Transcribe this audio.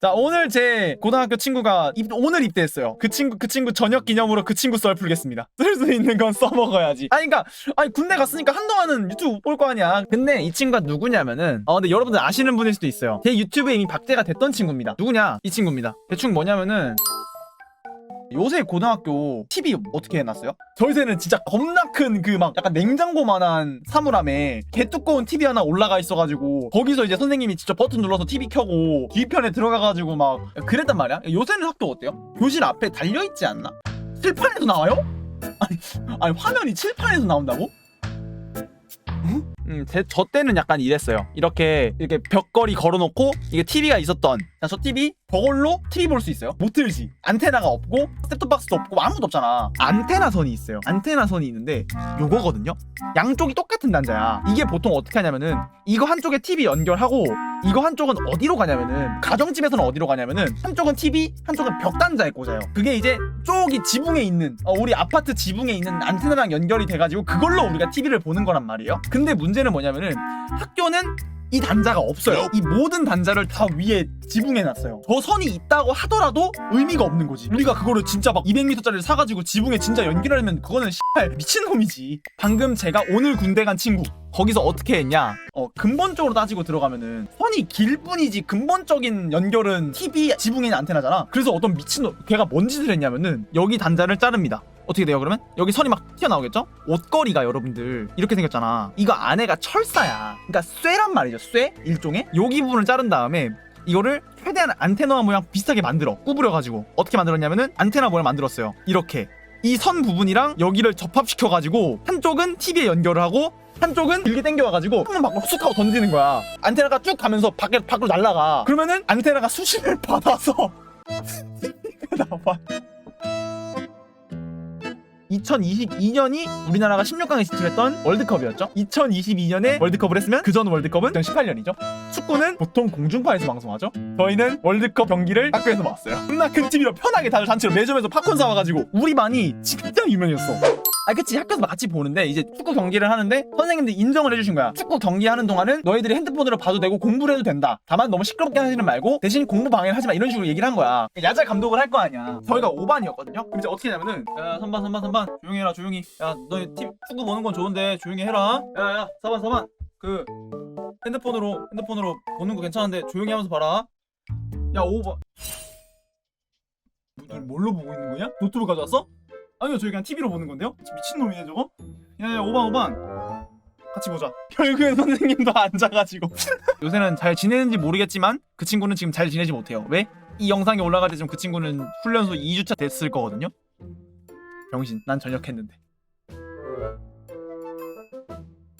자 오늘 제 고등학교 친구가 입- 오늘 입대했어요. 그 친구 그 친구 저녁 기념으로 그 친구 썰 풀겠습니다. 쓸 수 있는 건 써먹어야지. 아니 그러니까 아니 군대 갔으니까 한동안은 유튜브 볼거 아니야. 근데 이 친구가 누구냐면은 어 근데 여러분들 아시는 분일 수도 있어요. 제 유튜브에 이미 박제가 됐던 친구입니다. 누구냐? 이 친구입니다. 대충 뭐냐면은 요새 고등학교 TV 어떻게 해놨어요? 저희새는 진짜 겁나 큰 그 막 약간 냉장고만한 사물함에 개뚜꺼운 TV 하나 올라가 있어가지고 거기서 이제 선생님이 직접 버튼 눌러서 TV 켜고 뒤편에 들어가가지고 막 그랬단 말이야. 요새는 학교 어때요? 교실 앞에 달려있지 않나? 칠판에서 나와요? 아니, 아니 화면이 칠판에서 나온다고? 음, 제, 저 때는 약간 이랬어요. 이렇게 이렇게 벽걸이 걸어놓고 이게 TV가 있었던. 자, 저 TV 저걸로 TV 볼 수 있어요. 못 틀지. 안테나가 없고 셋톱박스도 없고 아무것도 없잖아. 안테나 선이 있어요. 안테나 선이 있는데 요거거든요. 양쪽이 똑같은 단자야. 이게 보통 어떻게 하냐면은 이거 한쪽에 TV 연결하고 이거 한쪽은 어디로 가냐면은 가정집에서는 어디로 가냐면은 한쪽은 TV, 한쪽은 벽 단자에 꽂아요. 그게 이제 쪽이 지붕에 있는 어, 우리 아파트 지붕에 있는 안테나랑 연결이 돼가지고 그걸로 우리가 TV를 보는 거란 말이에요. 근데 문제는 뭐냐면은 학교는 이 단자가 없어요. 이 모든 단자를 다 위에 지붕에 놨어요. 저 선이 있다고 하더라도 의미가 없는 거지. 우리가 그거를 진짜 막 200m짜리를 사가지고 지붕에 진짜 연결하려면 그거는 씨발 미친놈이지. 방금 제가 오늘 군대 간 친구 거기서 어떻게 했냐? 어 근본적으로 따지고 들어가면은 선이 길 뿐이지 근본적인 연결은 TV 지붕에 있는 안테나잖아. 그래서 어떤 미친놈 걔가 뭔 짓을 했냐면은 여기 단자를 자릅니다. 어떻게 돼요 그러면? 여기 선이 막 튀어나오겠죠? 옷걸이가 여러분들 이렇게 생겼잖아. 이거 안에가 철사야. 그러니까 쇠란 말이죠 쇠? 일종의? 여기 부분을 자른 다음에 이거를 최대한 안테나 모양 비슷하게 만들어 구부려가지고. 어떻게 만들었냐면은 안테나 모양 만들었어요. 이렇게. 이 선 부분이랑 여기를 접합시켜가지고 한쪽은 TV에 연결을 하고 한쪽은 길게 당겨와가지고 한번 막쑥 하고 던지는 거야. 안테나가 쭉 가면서 밖에 밖으로 날아가. 그러면은 안테나가 수신을 받아서 나와 2022년이 우리나라가 16강에 진출했던 월드컵이었죠. 2022년에 월드컵을 했으면 그전 월드컵은 2018년이죠. 축구는 보통 공중파에서 방송하죠. 저희는 월드컵 경기를 학교에서 봤어요. 겁나 큰 TV로 편하게 다들 단체로 매점에서 팝콘 사와가지고 우리 반이 진짜 유명했어. 아 그치. 학교에서 같이 보는데 이제 축구 경기를 하는데 선생님들이 인정을 해주신 거야. 축구 경기하는 동안은 너희들이 핸드폰으로 봐도 되고 공부를 해도 된다. 다만 너무 시끄럽게 하지는 말고 대신 공부 방해를 하지 마. 이런 식으로 얘기를 한 거야. 야자 감독을 할 거 아니야. 저희가 5반이었거든요. 그럼 이제 어떻게 하냐면은 야 3반 3반 3반. 조용히 해라 조용히. 야 너희 팀 축구 보는 건 좋은데 조용히 해라. 야야 4반 4반. 그 핸드폰으로 핸드폰으로 보는 거 괜찮은데 조용히 하면서 봐라. 야 5반. 너 뭘로 보고 있는 거냐? 노트북 가져왔어? 아니요 저희 그냥 TV로 보는 건데요? 미친놈이네 저거? 야야 5반 5반 같이 보자 결국엔 선생님도 앉아가지고 요새는 잘 지내는지 모르겠지만 그 친구는 지금 잘 지내지 못해요 왜? 이 영상이 올라갈 때쯤 그 친구는 훈련소 2주차 됐을 거거든요 병신 난 전역했는데